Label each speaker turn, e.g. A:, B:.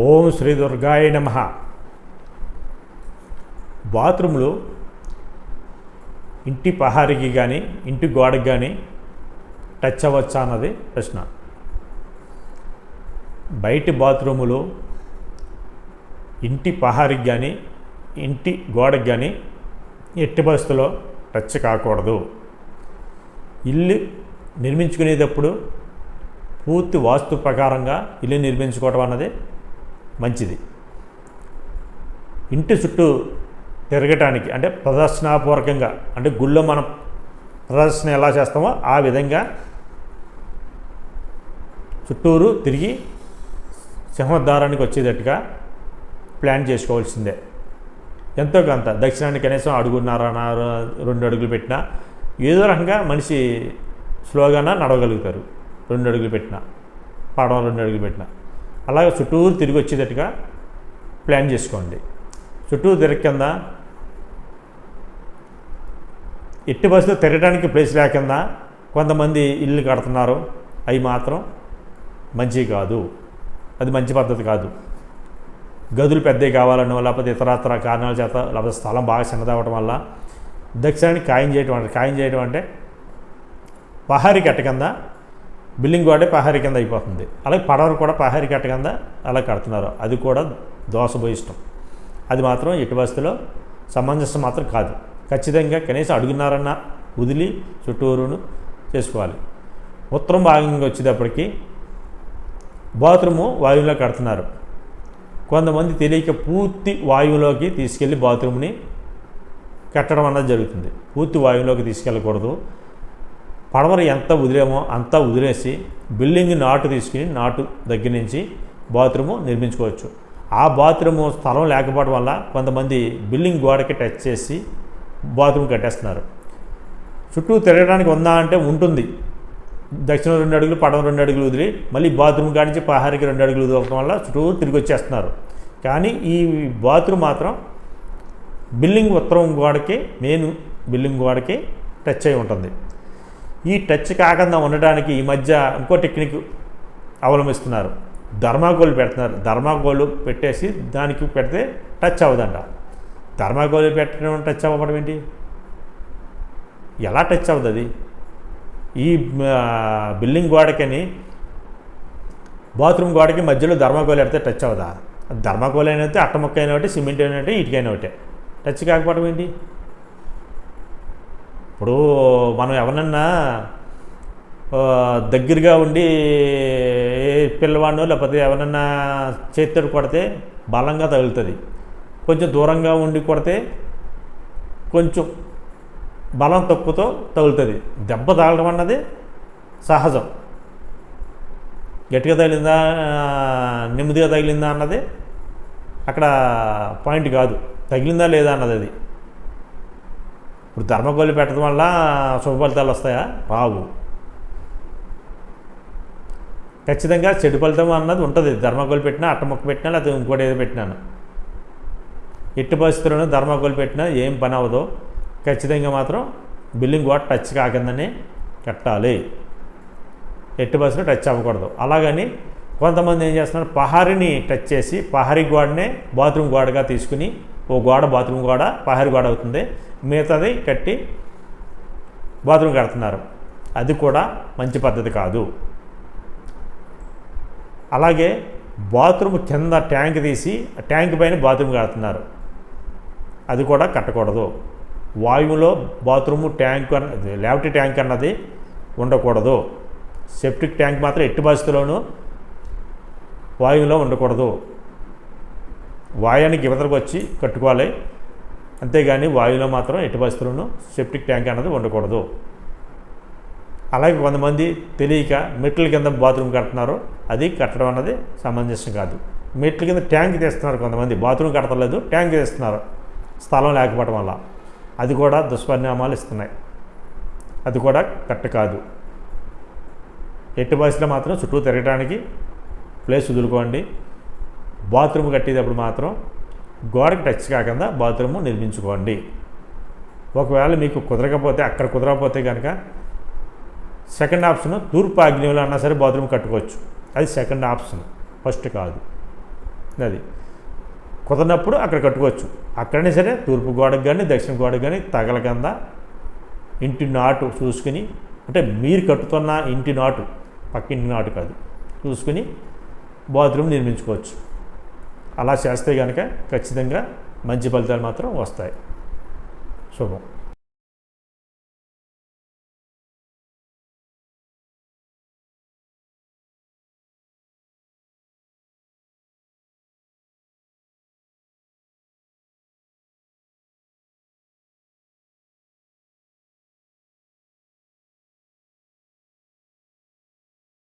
A: ఓం శ్రీ దుర్గాయ నమ. బాత్రూంలో ఇంటి పహారికి కానీ ఇంటి గోడకి కానీ టచ్ అవ్వచ్చా అన్నది ప్రశ్న. బయటి బాత్రూములు ఇంటి పహారికి కానీ ఇంటి గోడకి కానీ ఎట్టి పరిస్థితుల్లో టచ్ కాకూడదు. ఇల్లు నిర్మించుకునేటప్పుడు పూర్తి వాస్తు ప్రకారంగా ఇల్లు నిర్మించుకోవడం అన్నది మంచిది. ఇంటి చుట్టూ తిరగటానికి అంటే ప్రదర్శనాపూర్వకంగా అంటే గుళ్ళో మనం ప్రదర్శన ఎలా చేస్తామో ఆ విధంగా చుట్టూరు తిరిగి సింహద్వారానికి వచ్చేటట్టుగా ప్లాన్ చేసుకోవాల్సిందే. ఎంతో కొంత దక్షిణానికి కనీసం అడుగున్నర రెండు అడుగులు పెట్టినా ఏదో రకంగా మనిషి స్లోగాన నడవగలుగుతారు. రెండు అడుగులు పెట్టినా పడవ రెండు అడుగులు పెట్టినా. అలాగే చుట్టూరు తిరిగి వచ్చేటట్టుగా ప్లాన్ చేసుకోండి. చుట్టూరు తిరగ కింద ఎట్టి బస్సులో తిరగడానికి ప్లేస్ లేకుండా కొంతమంది ఇల్లు కడుతున్నారు. అవి మాత్రం మంచివి కాదు. అది మంచి పద్ధతి కాదు. గదులు పెద్దవి కావాలనో లేకపోతే ఇతరత్ర కారణాల చేత లేకపోతే స్థలం బాగా చిన్నదవడం వల్ల దక్షిణానికి ఖాయం చేయటం అంటే ఖాయం చేయడం అంటే పహారీ కట్ట కింద బిల్డింగ్ కూడా పహారీ కింద అయిపోతుంది. అలాగే పడవలు కూడా పహారీ కట్ట కింద అలా కడుతున్నారు. అది కూడా దోషభూయిష్టం అది మాత్రం ఎటు వస్తులో సమంజసం మాత్రం కాదు. ఖచ్చితంగా కనీసం అడుగున్నారన్న వదిలి చుట్టూరును చేసుకోవాలి. ఉత్తరం భాగంగా వచ్చేటప్పటికి బాత్రూము వాయువులో కడుతున్నారు. కొంతమంది తెలియక పూర్తి వాయువులోకి తీసుకెళ్ళి బాత్రూమ్ని కట్టడం అన్నది జరుగుతుంది. పూర్తి వాయువులోకి తీసుకెళ్ళకూడదు. పడవలు ఎంత వదిలేమో అంతా వదిలేసి బిల్డింగ్ నాటు తీసుకుని నాటు దగ్గర నుంచి బాత్రూము నిర్మించుకోవచ్చు. ఆ బాత్రూము స్థలం లేకపోవడం వల్ల కొంతమంది బిల్డింగ్ గోడకి టచ్ చేసి బాత్రూమ్ కట్టేస్తున్నారు. చుట్టూ తిరగడానికి ఉందా అంటే ఉంటుంది. దక్షిణం రెండు అడుగులు పడవ రెండు అడుగులు వదిలి మళ్ళీ బాత్రూమ్ కానించి పహారికి రెండు అడుగులు వదలడం వల్ల చుట్టూ తిరిగి వచ్చేస్తున్నారు. కానీ ఈ బాత్రూమ్ మాత్రం బిల్డింగ్ ఉత్తరం గోడకి మెయిన్ బిల్డింగ్ గోడకి టచ్ అయి ఉంటుంది. ఈ టచ్ కాకుండా ఉండడానికి ఈ మధ్య ఇంకో టెక్నిక్ అవలంబిస్తున్నారు. ధర్మాకోలు పెడుతున్నారు. ధర్మాకోలు పెట్టేసి దానికి పెడితే టచ్ అవ్వదంట. ధర్మాకోలు పెట్టడం టచ్ అవ్వడం ఏంటి? ఎలా టచ్ అవ్వదు అది? ఈ బిల్డింగ్ గోడకని బాత్రూమ్ గోడకి మధ్యలో ధర్మాగోలు పెడితే టచ్ అవ్వదా? ధర్మాకోలు అయినా అయితే అట్టముక్క అయిన ఒకటి సిమెంట్ అయినా ఒకటి అయిన ఒకటే టచ్ కాకపోవడం ఏంటి? ఇప్పుడు మనం ఎవరన్నా దగ్గరగా ఉండి ఏ పిల్లవాడినో లేకపోతే ఎవరన్నా చేతితో కొడితే బలంగా తగులుతుంది. కొంచెం దూరంగా ఉండి కొడితే కొంచెం బలం తక్కువతో తగులుతుంది. దెబ్బ తగలడం అన్నది సహజం. గట్టిగా తగిలిందా నెమ్మదిగా తగిలిందా అన్నది అక్కడ పాయింట్ కాదు. తగిలిందా లేదా అన్నది అది. ఇప్పుడు ధర్మగోలు పెట్టడం వల్ల శుభ ఫలితాలు వస్తాయా? రావు. ఖచ్చితంగా చెడు ఫలితం అన్నది ఉంటుంది. ధర్మగోలు పెట్టినా అట్టముక్క పెట్టినా లేకపోతే ఇంకోటి ఏదో పెట్టినాను. ఎట్టి పరిస్థితుల్లోనూ ధర్మగోలు పెట్టినా ఏం పని అవ్వదు. ఖచ్చితంగా మాత్రం బిల్లింగ్ కూడా టచ్ కాకుండానే కట్టాలి. ఎట్టి బస్సులో టచ్ అవ్వకూడదు. అలాగని కొంతమంది ఏం చేస్తున్నారు? పహారిని టచ్ చేసి పహారీ గోడనే బాత్రూమ్ గోడగా తీసుకుని ఓ గోడ బాత్రూమ్ గోడ పహారి గోడ అవుతుంది. మిగతాది కట్టి బాత్రూమ్ కడుతున్నారు. అది కూడా మంచి పద్ధతి కాదు. అలాగే బాత్రూమ్ కింద ట్యాంక్ తీసి ఆ ట్యాంక్ పైన బాత్రూమ్ కడుతున్నారు. అది కూడా కట్టకూడదు. వాయువులో బాత్రూము ట్యాంక్ అన్నది లేవటి ట్యాంక్ అన్నది ఉండకూడదు. సెప్టిక్ ట్యాంక్ మాత్రం ఎట్టి పరిస్థితుల్లోనూ వాయువులో ఉండకూడదు. వాయానికి ఇవతలకు వచ్చి కట్టుకోవాలి. అంతేగాని వాయువులో మాత్రం ఎట్టి పరిస్థితుల్లోనూ సెప్టిక్ ట్యాంక్ అన్నది ఉండకూడదు. అలాగే కొంతమంది తెలియక మెట్ల కింద బాత్రూమ్ కడుతున్నారు. అది కట్టడం అన్నది సమంజసం కాదు. మెట్ల కింద ట్యాంక్ తీస్తున్నారు కొంతమంది. బాత్రూమ్ కడతలేదు ట్యాంక్ తీస్తున్నారు. స్థలం లేకపోవడం వల్ల. అది కూడా దుష్పరిణామాలు ఇస్తున్నాయి. అది కూడా కరెక్ట్ కాదు. ఎట్టి బస్సులో మాత్రం చుట్టూ తిరగడానికి ప్లేస్ వదులుకోండి. బాత్రూమ్ కట్టేటప్పుడు మాత్రం గోడకి టచ్ కాకుండా బాత్రూమ్ నిర్మించుకోండి. ఒకవేళ మీకు కుదరకపోతే అక్కడ కుదరకపోతే కనుక సెకండ్ ఆప్షన్ తూర్పు ఆగ్నేయంలో అన్నా సరే బాత్రూమ్ కట్టుకోవచ్చు. అది సెకండ్ ఆప్షన్. ఫస్ట్ కాదు. అది. కుదరినప్పుడు అక్కడ కట్టుకోవచ్చు. అక్కడనే సరే తూర్పు గోడకు కానీ దక్షిణ గోడకు కానీ తగల కింద ఇంటి నాటు చూసుకుని అంటే మీరు కట్టుతున్న ఇంటి నాటు పక్కింటి నాటు కాదు చూసుకుని బాత్రూమ్ నిర్మించుకోవచ్చు. అలా చేస్తే కనుక ఖచ్చితంగా మంచి ఫలితాలు మాత్రం వస్తాయి. శుభం.